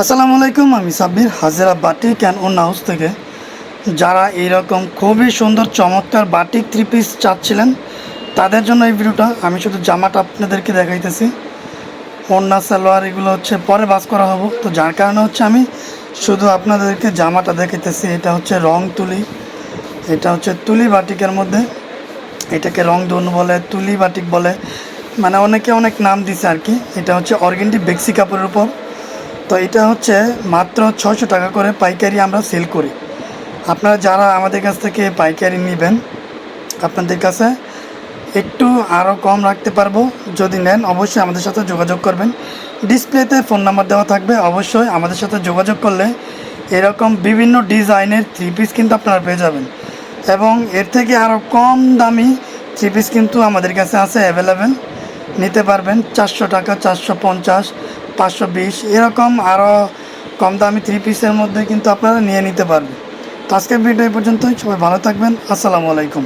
আসসালামু আলাইকুম, আমি সাব্বির হাজেরা বাটিক অ্যান্ড অন্য হাউস থেকে। যারা এইরকম খুবই সুন্দর চমৎকার বাটিক থ্রি পিস চাচ্ছিলেন, তাদের জন্য এই ভিডিওটা আমি শুধু জামাটা আপনাদেরকে দেখাইতেছি। অন্যা সালোয়ার এগুলো হচ্ছে পরে বাস করা হব। তো যার কারণে হচ্ছে আমি শুধু আপনাদেরকে জামাটা দেখাইতেছি, এটা হচ্ছে রং তুলি। এটা হচ্ছে তুলি বাটিকের মধ্যে। এটাকে রং ধনু বলে, তুলি বাটিক বলে। মানে অনেকে অনেক নাম দিছে আর কি। এটা হচ্ছে অর্গেন্ডি বেক্সি কাপড়ের উপর। তো এটা হচ্ছে মাত্র ছশো টাকা করে পাইকারি আমরা সেল করি। আপনারা যারা আমাদের কাছ থেকে পাইকারি নেবেন, আপনাদের কাছে একটু আরও কম রাখতে পারব। যদি নেন, অবশ্যই আমাদের সাথে যোগাযোগ করবেন। ডিসপ্লেতে ফোন নাম্বার দেওয়া থাকবে। অবশ্যই আমাদের সাথে যোগাযোগ করলে এরকম বিভিন্ন ডিজাইনের থ্রি পিস কিন্তু আপনারা পেয়ে যাবেন। এবং এর থেকে আরও কম দামি থ্রি পিস কিন্তু আমাদের কাছে আছে অ্যাভেলেবেল নিতে পারবেন চারশো টাকা, চারশো পঞ্চাশ পাঁচশো বিশ, এরকম আরও কম দামি থ্রি পিসের মধ্যে কিন্তু আপনারা নিয়ে নিতে পারবেন। তো আজকের ভিডিও এই পর্যন্তই, সবাই ভালো থাকবেন, আসসালামু আলাইকুম।